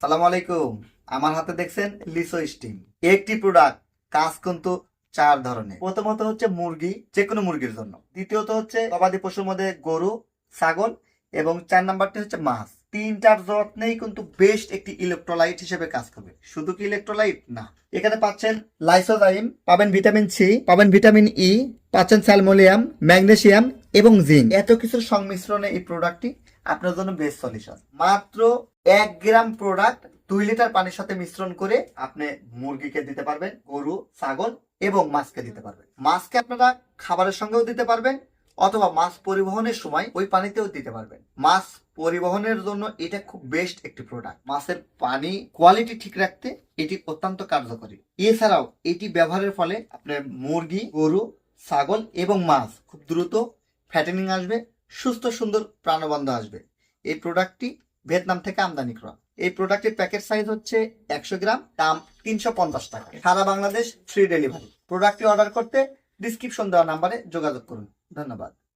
সালাম আলাইকুম। আমার হাতে দেখছেন লিসো স্টিম। একটি প্রোডাক্ট কাজ কিন্তু চার ধরনের। প্রথমত হচ্ছে মুরগি যে কোনো মুরগির জন্য। দ্বিতীয়ত হচ্ছে গবাদি পশুর মধ্যে গরু, ছাগল এবং চার নাম্বারটি হচ্ছে মাছ। তিনটার যত্নেই কিন্তু বেস্ট একটি ইলেকট্রোলাইট হিসেবে কাজ করবে। শুধু কি ইলেকট্রোলাইট না। এখানে পাচ্ছেন লাইসোজাইম পাবেন ভিটামিন সি পাবেন ভিটামিন ই পাচ্ছেন স্যালমোলিয়াম ম্যাগনেসিয়াম এবং জিঙ্ক। এত কিছুর সংমিশ্রণে এই প্রোডাক্টটি আপনার জন্য বেস্ট সলিউশন মাত্র এক গ্রাম প্রোডাক্ট দুই লিটার পানির সাথে মিশ্রণ করে আপনি মুরগিকে দিতে পারবেন, গরু, ছাগল এবং মাছকে দিতে পারবেন। মাছকে আপনারা খাবারের সঙ্গেও দিতে পারবেন অথবা মাছ পরিবহনের সময় ওই পানিতেও দিতে পারবেন। মাছ পরিবহনের জন্য এটা খুব বেস্ট একটি প্রোডাক্ট মাছের পানি কোয়ালিটি ঠিক রাখতে এটি অত্যন্ত কার্যকরী। এছাড়াও এটি ব্যবহারের ফলে আপনার মুরগি, গরু, ছাগল এবং মাছ খুব দ্রুত ফ্যাটেনিং আসবে, সুস্থ, সুন্দর প্রাণবন্ধ আসবে। এই প্রোডাক্টটি ভিয়েতনাম থেকে আমদানি করা। এই প্রোডাক্টের প্যাকেট সাইজ হচ্ছে একশো গ্রাম, দাম তিনশো পঞ্চাশ টাকা। সারা বাংলাদেশ ফ্রি ডেলিভারি প্রোডাক্টটি অর্ডার করতে ডিসক্রিপশন দেওয়া নাম্বারে যোগাযোগ করুন। ধন্যবাদ।